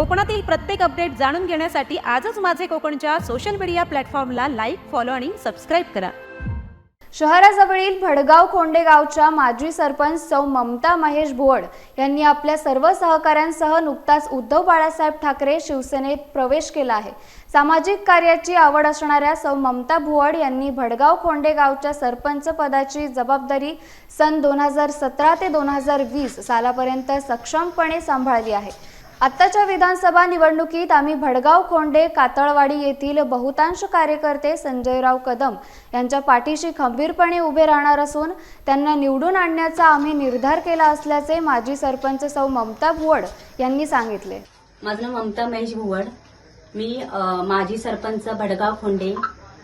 कोकणातील प्रत्येक अपडेट जाणून घेण्यासाठी आजच माझे कोकणच्या सोशल मीडिया प्लॅटफॉर्मला लाईक फॉलो आणि सबस्क्राईब करा. शहराजवळील भडगाव खोंडे गावच्या माजी सरपंच सौ ममता महेश भोवड यांनी आपल्या सर्व सहकाऱ्यांसह नुकताच उद्धव बाळासाहेब ठाकरे शिवसेनेत प्रवेश केला आहे. सामाजिक कार्याची आवड असणाऱ्या सौ ममता भुवड यांनी भडगाव खोंडे गावच्या सरपंच पदाची जबाबदारी सन दोन हजार सतरा ते दोन हजार वीस सालापर्यंत सक्षमपणे सांभाळली आहे. आत्ताच्या विधानसभा निवडणुकीत आम्ही भडगाव खोंडे कातळवाडी येथील बहुतांश कार्यकर्ते संजयराव कदम यांच्या पाठीशी खंबीरपणे उभे राहणार असून त्यांना निवडून आणण्याचा आम्ही निर्धार केला असल्याचे माजी सरपंच सौ ममता भुवड यांनी सांगितले. माझं नाव ममता महेश भुवड. मी माजी सरपंच भडगाव खोंडे.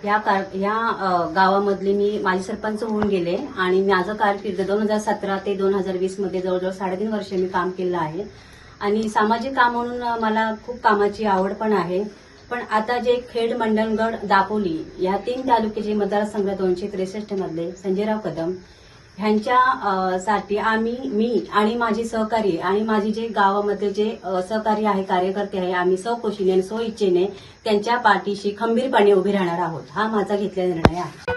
या कार या गावामधले मी माजी सरपंच होऊन गेले आणि माझं कारकीर्द दोन हजार सतरा ते दोन हजार वीसमध्ये जवळजवळ साडेतीन वर्ष मी काम केलं आहे. आणि सामाजिक काम म्हणून मला खूप कामाची आवड पण आहे पण आता जे खेड मंडणगड दापोली या तीन तालुक्याचे मतदारसंघ दोनशे त्रेसष्ट मधले संजयराव कदम ह्यांच्या साठी आम्ही मी आणि माझे सहकारी आणि माझे जे गावामध्ये जे सहकारी आहे कार्यकर्ते आहे आम्ही स्वकोशीने आणि सौ इच्छेने त्यांच्या पाठीशी खंबीरपणे उभे राहणार आहोत हा माझा घेतलेला निर्णय आहे